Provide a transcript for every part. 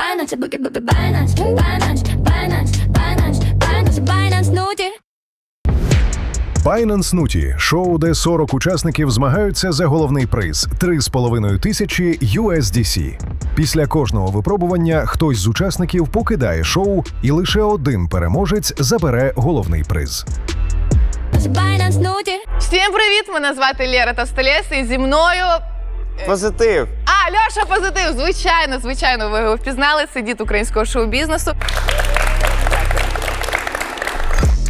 Binance, Binance, Binance, Binance, Binance, Binance, Binance, Nude. Binance Nutty – шоу, де 40 учасників змагаються за головний приз 3,5 тисячі USDC. Після кожного випробування хтось з учасників покидає шоу, і лише один переможець забере головний приз. Всім привіт! Мене звати Лєра Товстолєс і зі мною. Позитив. А, Льоша Позитив! Звичайно, звичайно, ви його впізнали. Це дід українського шоу-бізнесу.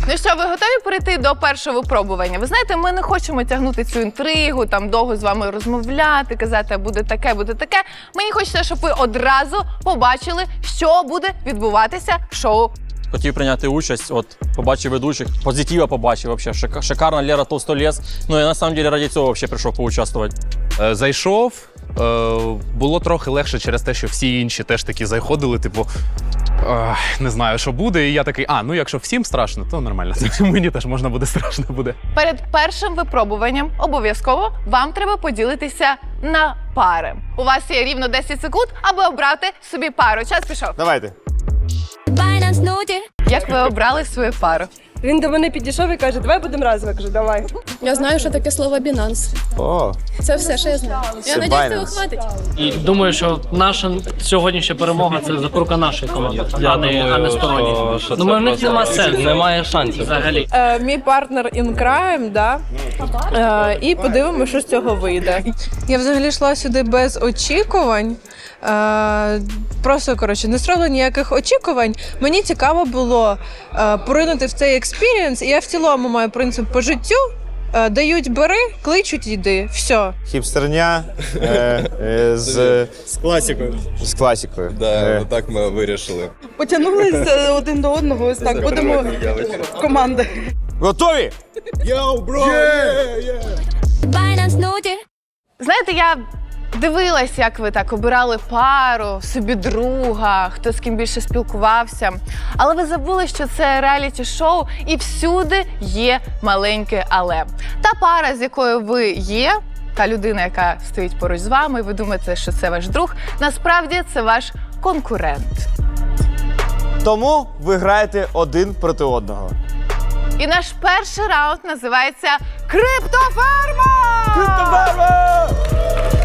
Ну що, ви готові перейти до першого випробування? Ви знаєте, ми не хочемо тягнути цю інтригу, там довго з вами розмовляти, казати, буде таке, буде таке. Мені хочеться, щоб ви одразу побачили, що буде відбуватися в шоу. Хотів прийняти участь, от побачив ведучих, позитива побачив вообще. Шика- Шикарна Лера Толстолес. Ну я на самом деле раді цього вообще прийшов поучаствувати. Е, Зайшов, е, було трохи легше через те, що всі інші теж такі заходили, типу. Не знаю, що буде. І я такий, а ну якщо всім страшно, то нормально. Мені теж можна буде страшно буде. Перед першим випробуванням обов'язково вам треба поділитися на пари. У вас є рівно 10 секунд, аби обрати собі пару. Час пішов. Давайте. Binance, Nude. Як ви обрали свою пару? Він до мене підійшов і каже, давай будемо разом. Я кажу, давай. Я знаю, що таке слово Binance. О, Це все, що я знаю. Я Це надіюсь, цього Binance. хватить. І думаю, що наша сьогоднішня перемога це запорука нашої команди, а не, а не сторонні. Думаю, в них нема сенсу. Немає шансів взагалі. Е, мій партнер in crime, да? Е, і подивимося, що з цього вийде. Я взагалі йшла сюди без очікувань. Е, просто коротше, не строїла ніяких очікувань. Мені цікаво було е, поринути в цей експірієнс, і я в цілому маю принцип по життю. Е, дають бери, кличуть йди. Все. хіпстерня е, е, з, З класикою. з класикою. Да, Е, так ми вирішили. Потягнулися один до одного. Ось так будемо команди. Готові? Йоу, бро! Binance, Nude. Знаєте, я дивилась, як ви так обирали пару, собі друга, хто з ким більше спілкувався. Але ви забули, що це реаліті-шоу, і всюди є маленьке але. Та пара, з якою ви є. Та людина, яка стоїть поруч з вами, і ви думаєте, що це ваш друг. Насправді це ваш конкурент. Тому ви граєте один проти одного. І наш перший раунд називається Криптоферма! Binance,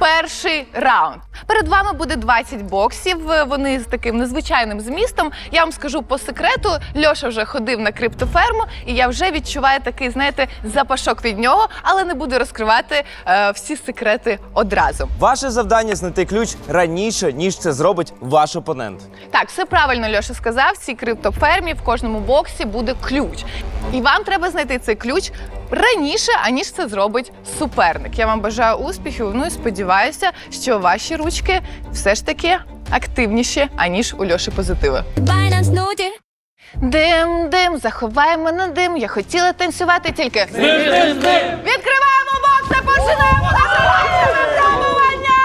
перший раунд. Перед вами буде 20 боксів. е, Вони з таким незвичайним змістом. Я вам скажу по секрету. Льоша вже ходив на криптоферму, і я вже відчуваю такий, знаєте, запашок від нього, але не буду розкривати е, всі секрети одразу. Ваше завдання знайти ключ раніше, ніж це зробить ваш опонент. Так, все правильно Льоша сказав. В цій криптофермі в кожному боксі буде ключ. І вам треба знайти цей ключ раніше, аніж це зробить суперник. Я вам бажаю успіхів. Ну і сподіваюся, що ваші ручки все ж таки активніші, аніж у Льоші Nude. Дим, дим, заховай мене дим. Я хотіла танцювати тільки. Відкриваємо бокс та починаємо перше випробування!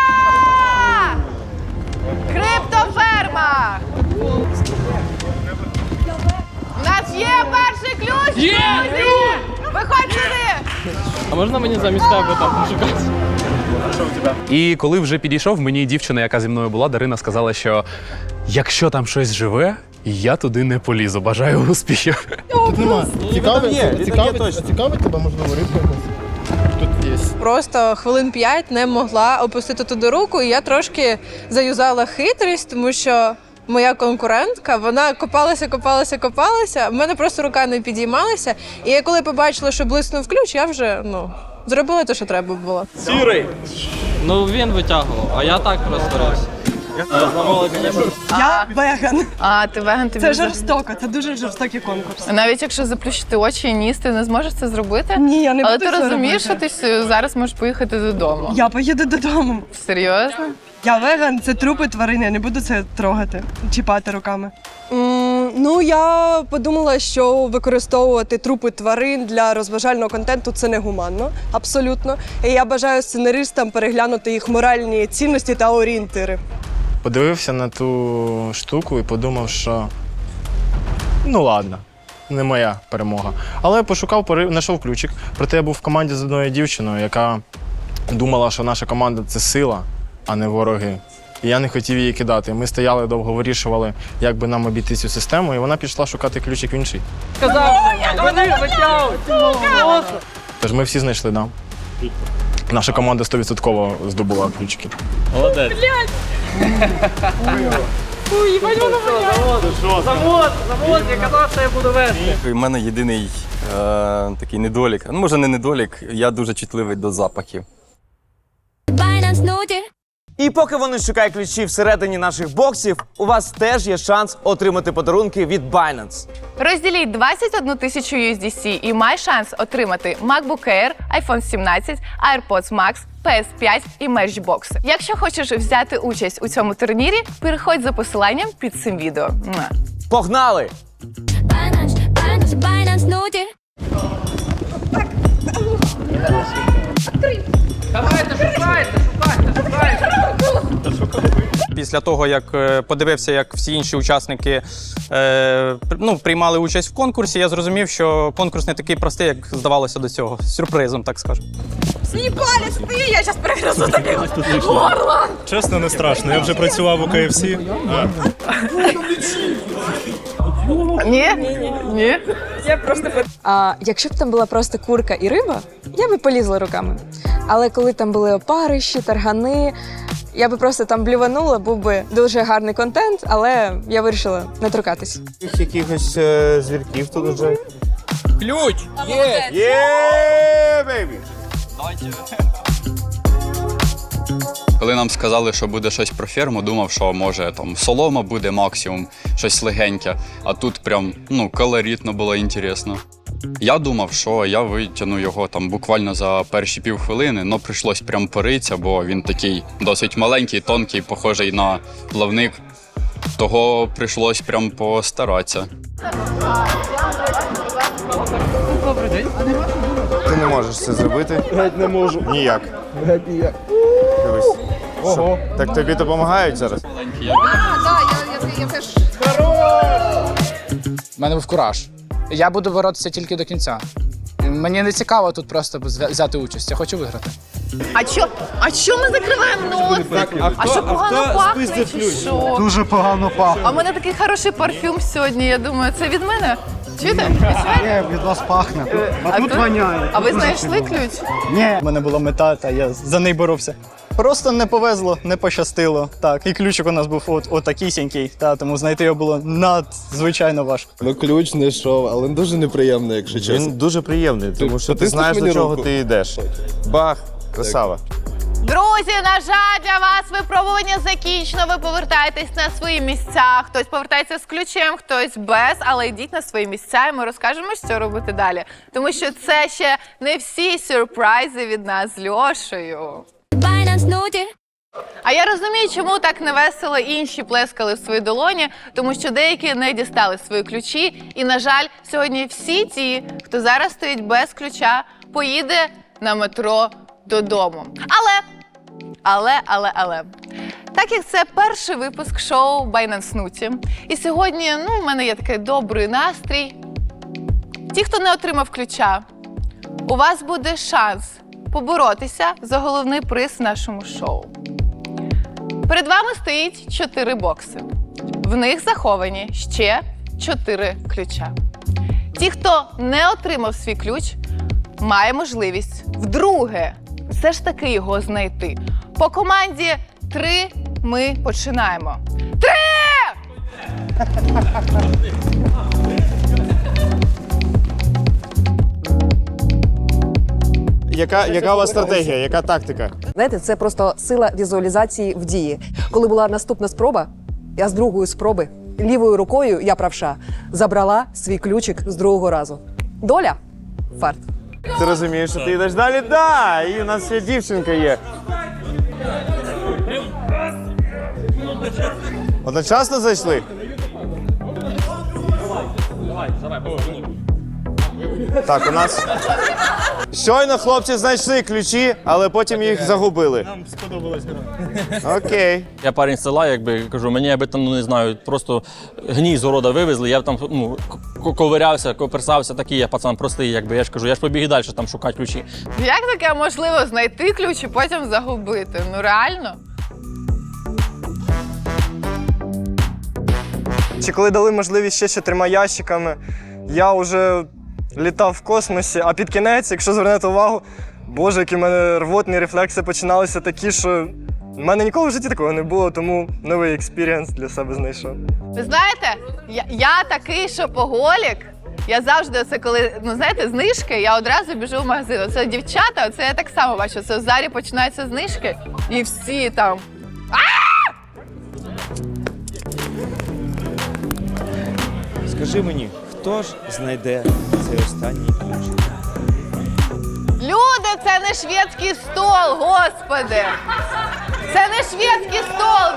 Криптоферма! У нас є перший ключ! Є! Виходь сюди! А можна мені замість тебе там пошукати? І коли вже підійшов, мені дівчина, яка зі мною була, Дарина, сказала, що якщо там щось живе, я туди не полізу. Бажаю успіхів. Цікавить, є, літак є точно. Просто хвилин п'ять не могла опустити туди руку, і я трошки заюзала хитрість, тому що моя конкурентка вона копалася, копалася, копалася. В мене просто рука не підіймалася. І я коли побачила, що блиснув ключ, я вже ну зробила те, що треба було. Сірий! Ну він витягував, а я так розтворився. Я веган. А, ти веган тобі Це жорстоко, це дуже жорстокий конкурс. Навіть якщо заплющити очі і ніс, ти не зможеш це зробити? Ні, я не Але буду ти це розумієш, що робити. ти с- зараз можеш поїхати додому. Я поїду додому. Серйозно? Я веган, це трупи тварин, я не буду це трогати, чіпати руками. ну я подумала, що використовувати трупи тварин для розважального контенту це негуманно, абсолютно. І я бажаю сценаристам переглянути їх моральні цінності та орієнтири. Подивився на ту штуку і подумав, що ну ладно, не моя перемога. Але пошукав, знайшов ключик. Проте я був в команді з одною дівчиною, яка думала, що наша команда це сила. а не вороги. І я не хотів її кидати. Ми стояли довго вирішували, як би нам обійти цю систему, і вона пішла шукати ключик в інший. Тож ми всі знайшли, да. Наша команда 100% здобула ключики. Молодець. Завод, завод, я казав, що я буду вести. У мене єдиний е, такий недолік. Ну, може, не недолік, я дуже чутливий до запахів. І поки вони шукають ключі всередині наших боксів, у вас теж є шанс отримати подарунки від Binance. Розділіть 21 тисячу USDC і май шанс отримати MacBook Air, iPhone 17, AirPods Max, PS5 і Matchbox. Якщо хочеш взяти участь у цьому турнірі, переходь за посиланням під цим відео. Муа. Погнали! Binance, Binance, Binance Після того, як е, подивився, як всі інші учасники е, ну, приймали участь в конкурсі, я зрозумів, що конкурс не такий простий, як здавалося до цього. Сюрпризом, так скажемо. Чесно, не страшно. Я вже працював у КФС. Ні? Ні. А якщо б там була просто курка і риба, я би полізла руками. Але коли там були опарищі, таргани, я би просто там блюванула, був би дуже гарний контент, але я вирішила не торкатись. Якихось е, звірків тут уже. Ключ! Є! Є, бейбі! Коли нам сказали, що буде щось про ферму, думав, що може там солома буде максимум, щось легеньке. А тут прям ну колоритно було інтересно. Я думав, що я витягну його там буквально за перші півхвилини, але прийшлось прям поритися, бо він такий досить маленький, тонкий, похожий на плавник. Того прийшлось прям постаратися. Ти не можеш це зробити. Геть не можу. Ніяк. Геть ніяк. Ого. Так тобі допомагають зараз? У мене був кураж. Я буду боротися тільки до кінця. Мені не цікаво тут просто взя- взяти участь. Я хочу виграти. А що? А що ми закриваємо нос? А що погано пахне? Чи що? Дуже погано пахне. А в мене такий хороший парфюм сьогодні. Я думаю, це від мене. Чуєте? Відчуваєте? Від вас пахне. А тут воняє. А ви знайшли ключ? Ні, в мене була мета, та я за неї боровся. Просто не повезло, не пощастило. Так, і ключик у нас був от, отакісінький, та тому знайти його було надзвичайно важко. Ну, ключ не йшов, але дуже неприємно, якщо чесно. Він дуже приємний, тому що ти потиснеш знаєш, до чого руку? ти йдеш. Бах! Красава. Друзі, на жаль, для вас випробування закінчено. Ви повертаєтесь на свої місця. Хтось повертається з ключем, хтось без, але йдіть на свої місця, і ми розкажемо, що робити далі. Тому що це ще не всі сюрпризи від нас з Льошею. А я розумію, чому так невесело інші плескали в свої долоні, тому що деякі не дістали свої ключі. І, на жаль, сьогодні всі ті, хто зараз стоїть без ключа, поїде на метро додому. Але, але, але, але. Так як це перший випуск шоу Binance Нуті, і сьогодні ну, в мене є такий добрий настрій. Ті, хто не отримав ключа, у вас буде шанс поборотися за головний приз в нашому шоу. Перед вами стоїть чотири бокси. В них заховані ще чотири ключа. Ті, хто не отримав свій ключ, має можливість вдруге все ж таки його знайти. По команді три ми починаємо. Три! Яка, яка у вас стратегія, яка тактика? Знаєте, це просто сила візуалізації в дії. Коли була наступна спроба, я з другої спроби лівою рукою, я правша, забрала свій ключик з другого разу. Доля фарт. Ти розумієш, що ти йдеш далі? Да, і у нас ще дівчинка є. Одночасно зайшли? Так, у нас. Щойно хлопці знайшли ключі, але потім їх загубили. Нам сподобалась. Окей. Я парень з села, якби кажу, мені аби там ну не знаю, просто гній з города вивезли. Я там ну ковирявся, коперсався, такий я пацан простий, якби я ж кажу, я ж побіг і далі там шукати ключі. Як таке можливо знайти ключ і потім загубити? Ну реально? Чи коли дали можливість ще з чотирма ящиками, я вже літав в космосі, а під кінець, якщо звернете увагу, боже, які в мене рвотні рефлекси починалися такі, що в мене ніколи в житті такого не було, тому новий експірієнс для себе знайшов. Ви знаєте, я, я такий шопоголік. Я завжди це коли ну знаєте, знижки, я одразу біжу в магазин. Оце дівчата, оце я так само бачу. Це в зарі починаються знижки, і всі там. Скажи мені, хто ж знайде цей останній ключ? Люди, це не шведський стол, господи! Це не шведський стол!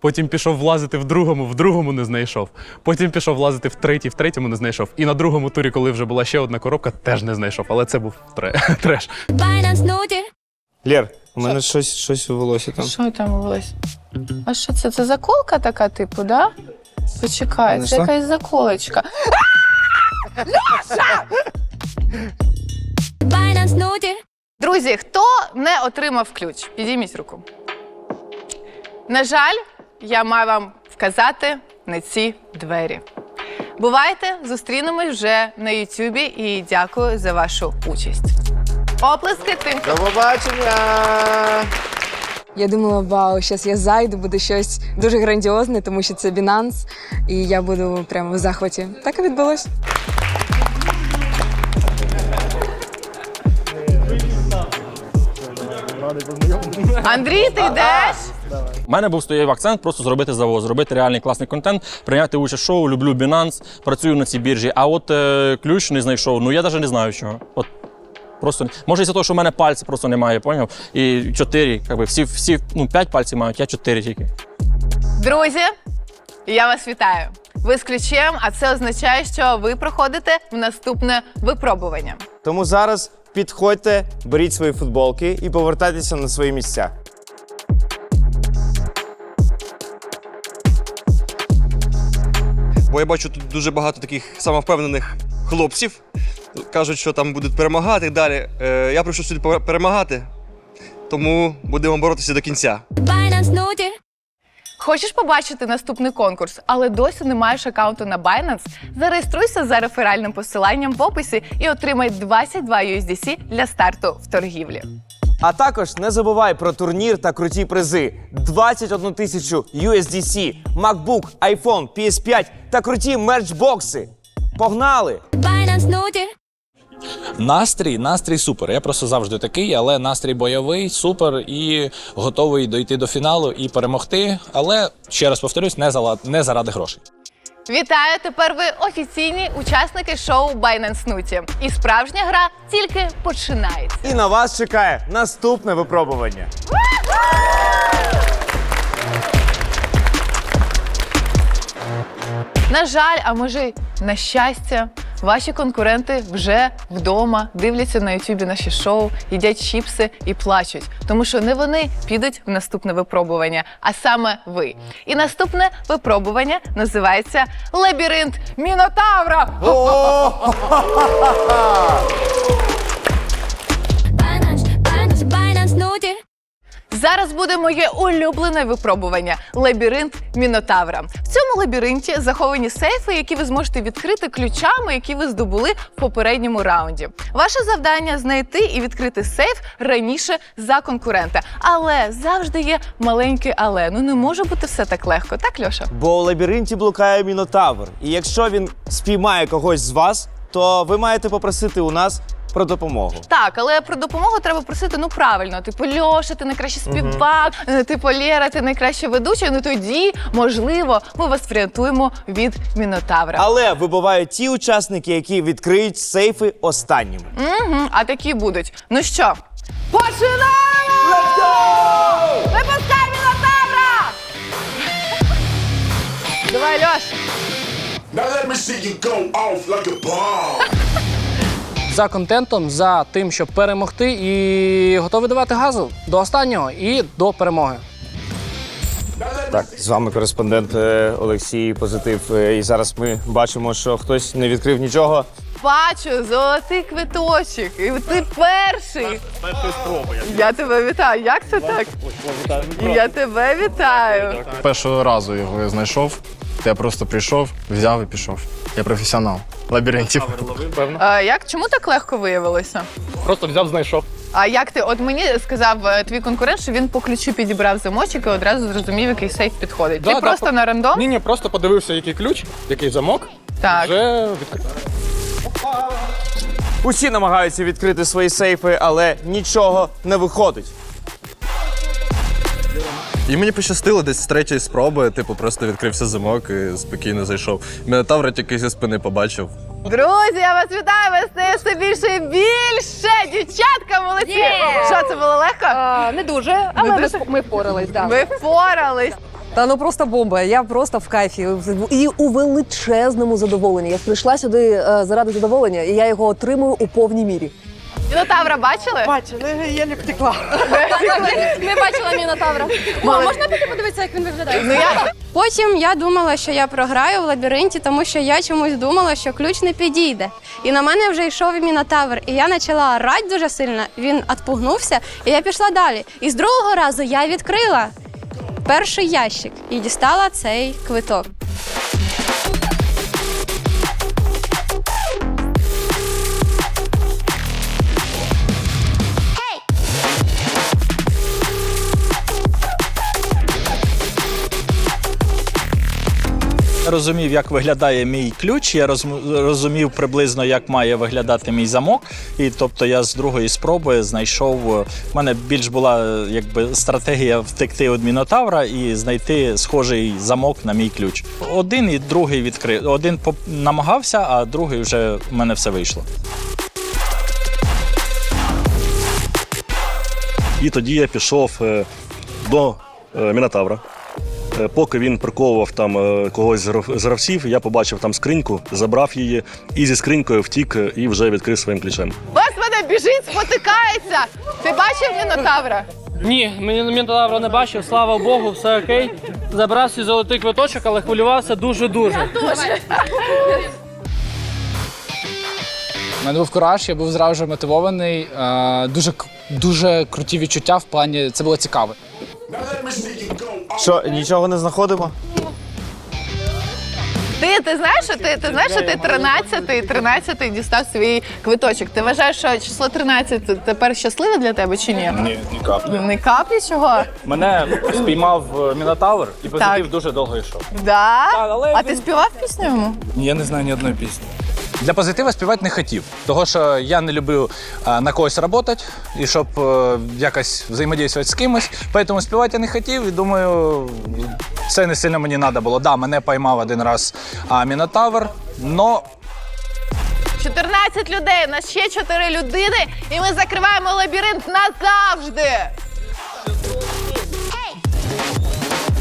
Потім пішов влазити в другому, в другому не знайшов. Потім пішов влазити в третій, в третьому не знайшов. І на другому турі, коли вже була ще одна коробка, теж не знайшов. Але це був тре- треш. Лєр, у мене щось, щось у волосі там. Що там волось? А що це? Це заколка така, типу, да? Почекай, це що? якась заколочка. Binance Nude. Друзі, хто не отримав ключ? Підійміть руку. На жаль, я маю вам вказати на ці двері. Бувайте, зустрінемось вже на Ютубі і дякую за вашу участь. Оплески тим, До побачення! Я думала, вау, зараз я зайду, буде щось дуже грандіозне, тому що це Binance, і я буду прямо в захваті. Так і відбулось. Андрій, ти йдеш? У мене був стояв акцент просто зробити завоз, зробити реальний класний контент, прийняти участь в шоу, люблю Binance, працюю на цій біржі. А от е, ключ не знайшов. Ну я навіть не знаю чого. От просто може із-за того, що в мене пальців просто немає, поняв? І чотири, якби всі, всі ну, п'ять пальців мають, я чотири тільки. Друзі, я вас вітаю. Ви з ключем, а це означає, що ви проходите в наступне випробування. Тому зараз підходьте, беріть свої футболки і повертайтеся на свої місця. Бо я бачу тут дуже багато таких самовпевнених хлопців. Кажуть, що там будуть перемагати і далі. Е, я прийшов сюди перемагати, тому будемо боротися до кінця. Binance Хочеш побачити наступний конкурс, але досі не маєш аккаунту на Binance? Зареєструйся за реферальним посиланням в описі і отримай 22 USDC для старту в торгівлі. А також не забувай про турнір та круті призи: 21 тисячу USDC, MacBook, iPhone, PS5 та круті мерчбокси. Погнали! Binance Nude. Настрій, настрій супер. Я просто завжди такий, але настрій бойовий, супер і готовий дойти до фіналу і перемогти. Але ще раз повторюсь, не зала- не заради грошей. Вітаю! Тепер ви офіційні учасники шоу Binance Nuті. І справжня гра тільки починається. І на вас чекає наступне випробування. На жаль, а може й на щастя, ваші конкуренти вже вдома дивляться на Ютубі наші шоу, їдять чіпси і плачуть, тому що не вони підуть в наступне випробування, а саме ви. І наступне випробування називається Лабіринт Мінотавра. Binance, Binance, Binance Nude. Зараз буде моє улюблене випробування лабіринт Мінотавра. В цьому лабіринті заховані сейфи, які ви зможете відкрити ключами, які ви здобули в попередньому раунді. Ваше завдання знайти і відкрити сейф раніше за конкурента. Але завжди є маленьке але. Ну не може бути все так легко, так, Льоша? Бо у лабіринті блукає мінотавр. І якщо він спіймає когось з вас, то ви маєте попросити у нас про допомогу. Так, але про допомогу треба просити ну правильно. Типу, Льоша, ти найкращий співак, е, типу Лєра, ти найкраща ведуча. Ну тоді, можливо, ми вас врятуємо від мінотавра. Але вибувають ті учасники, які відкриють сейфи останніми. Угу, а такі будуть. Ну що, починаємо! Let's go! Випускай мінотавра! Давай, Льош! За контентом, за тим, щоб перемогти, і готовий давати газу до останнього і до перемоги. Так, з вами кореспондент е, Олексій Позитив. Е, І зараз ми бачимо, що хтось не відкрив нічого. бачу золотий квиточок. І ти перший. Я тебе вітаю. Як це так? Я тебе вітаю. Першого разу його я знайшов. Я просто прийшов, взяв і пішов. Я професіонал лабіринтів. А, як чому так легко виявилося? Просто взяв, знайшов. А як ти? От мені сказав е, твій конкурент, що він по ключу підібрав замочок і одразу зрозумів, який сейф підходить. Да, ти да, просто по- на рандом? Ні, ні, просто подивився, який ключ, який замок, Так. вже відкрив. Усі намагаються відкрити свої сейфи, але нічого не виходить. І мені пощастило десь з третьої спроби, типу, просто відкрився замок і спокійно зайшов. Мінотавра тільки зі спини побачив. Друзі, я вас вітаю! Ви стає все більше і більше! Дівчатка, молодці! Що це було легко? не дуже, але ми- ми впорались. Да. Ви впорались. Та ну просто бомба. Я просто в кайфі і у величезному задоволенні. Я прийшла сюди е, заради задоволення, і я його отримую у повній мірі. Мінотавра бачили? Бачили, я не втекла. Ми бачили Мінотавра. Мама, можна піти подивитися, як він виглядає? Ну я Потім я думала, що я програю в лабіринті, тому що я чомусь думала, що ключ не підійде. І на мене вже йшов мінотавр. І я почала орати дуже сильно. Він відпугнувся, і я пішла далі. І з другого разу я відкрила перший ящик і дістала цей квиток. Розумів, як виглядає мій ключ. Я розумів приблизно, як має виглядати мій замок. І тобто я з другої спроби знайшов. У мене більш була е, якби стратегія втекти від мінотавра і знайти схожий замок на мій ключ. Один і другий відкрив. Один намагався, а другий вже в мене все вийшло. І тоді я пішов е, до е, Мінотавра. Е, Поки він приковував там е, когось з грав- гравців, я побачив там скриньку, забрав її і зі скринькою втік е, і вже відкрив своїм ключем. Господи, біжить, спотикається. Ти бачив мінотавра? Ні, мені Мінотавра не бачив, слава Богу, все окей. Забрав свій золотий квиточок, але хвилювався дуже-дуже. У мене був кураж, я був зразу мотивований. Дуже, дуже круті відчуття в плані, це було цікаво. Що, нічого не знаходимо? Ти, ти знаєш, що ти, ти знаєш, що ти 13-й, 13-й дістав свій квиточок. Ти вважаєш, що число 13 тепер щасливе для тебе чи ні? Ні, ні каплі. Не каплі чого? Мене спіймав Мінотавр і позитив дуже довго йшов. Да? але А ти співав пісню йому? Я не знаю ні одної пісні. Для позитива співати не хотів, тому що я не люблю на когось працювати і щоб е, якось взаємодіяти з кимось. Тому співати я не хотів і думаю, це не сильно мені треба було. Да, мене поймав один раз Мінотавр, но 14 людей, у нас ще 4 людини, і ми закриваємо лабіринт назавжди.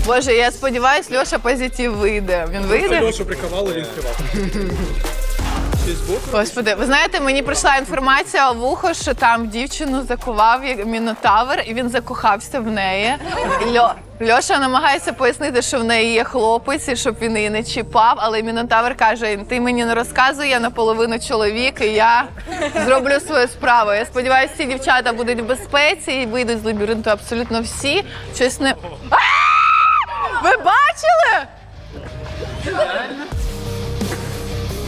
Боже, я сподіваюся, Льоша позитив вийде. Він вийде? Льошу прикривали, він співав. Господи, ви знаєте, мені прийшла інформація в ухо, що там дівчину закував як мінотавр, і він закохався в неї. Льо... Льоша намагається пояснити, що в неї є хлопець, і щоб він її не чіпав, але мінотавр каже: ти мені не розказуй, я наполовину чоловік, і я зроблю свою справу. Я сподіваюся, ці дівчата будуть в безпеці і вийдуть з лабіринту абсолютно всі. Щось не. Ви бачили?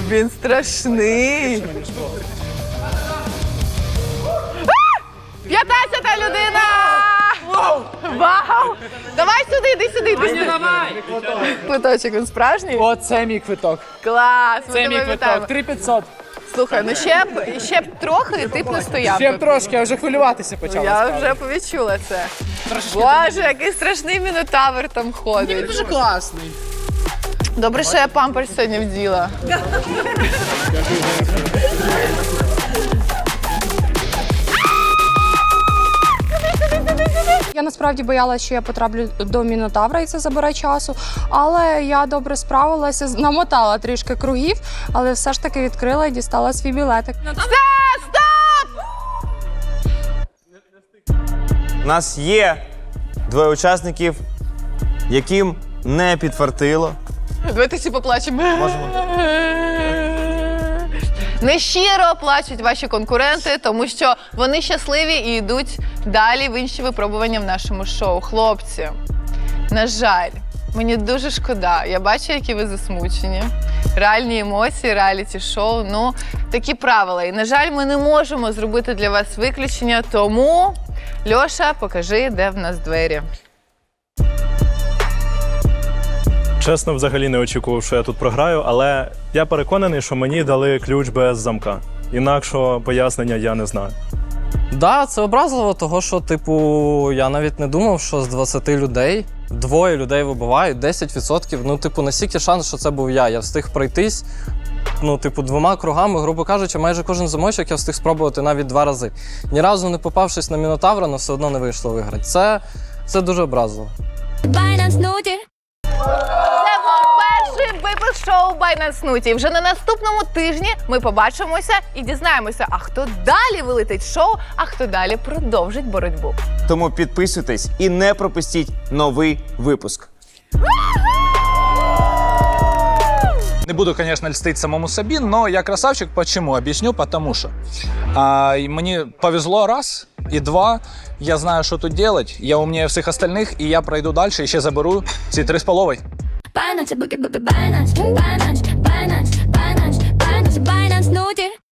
Він страшний. П'ятнадцята людина! Вау! Давай сюди, йди сюди, йди сюди. Давай! Квиточок, він справжній? Оце мій квиток. Клас! Ми Це тебе мій вітаємо. квиток. 3500. Слухай, ну ще б ще б трохи, і ти б не стояв. Ще тут. трошки, я вже хвилюватися почав. Я вже повідчула це. Боже, який страшний мінотавр там ходить. Він Дуже класний. Добре, що я памперс сьогодні вділа. Я насправді боялася, що я потраплю до мінотавра і це забере часу. Але я добре справилася, намотала трішки кругів, але все ж таки відкрила і дістала свій білетик. У нас є двоє учасників, яким не підфартило. Давайте всі поплачемо. Можемо. Нещиро плачуть ваші конкуренти, тому що вони щасливі і йдуть далі в інші випробування в нашому шоу. Хлопці, на жаль, мені дуже шкода. Я бачу, які ви засмучені. Реальні емоції, реаліті шоу. Ну, такі правила. І, на жаль, ми не можемо зробити для вас виключення. Тому, Льоша, покажи, де в нас двері. Чесно, взагалі не очікував, що я тут програю, але я переконаний, що мені дали ключ без замка. Інакшого пояснення я не знаю. Да, це образливо, того що, типу, я навіть не думав, що з 20 людей двоє людей вибивають, 10%. Ну, типу, настільки шанс, що це був я. Я встиг пройтись. Ну, типу, двома кругами, грубо кажучи, майже кожен замочок я встиг спробувати навіть два рази. Ні разу не попавшись на мінотавра, але все одно не вийшло виграти. Це, це дуже образливо. Це був перший випуск шоу Binance Нуті. Вже на наступному тижні ми побачимося і дізнаємося, а хто далі вилетить шоу, а хто далі продовжить боротьбу. Тому підписуйтесь і не пропустіть новий випуск. Не буду, конечно, льстить самому собі, но я красавчик. Почему? Объясню, потому что а, мне повезло раз, і два, я знаю, що тут делать, я умнее всіх остальних, і я пройду далі і ще заберу ці три з половою. Binance, Binance, Binance, Binance, Binance, Binance, Binance, Binance, Binance,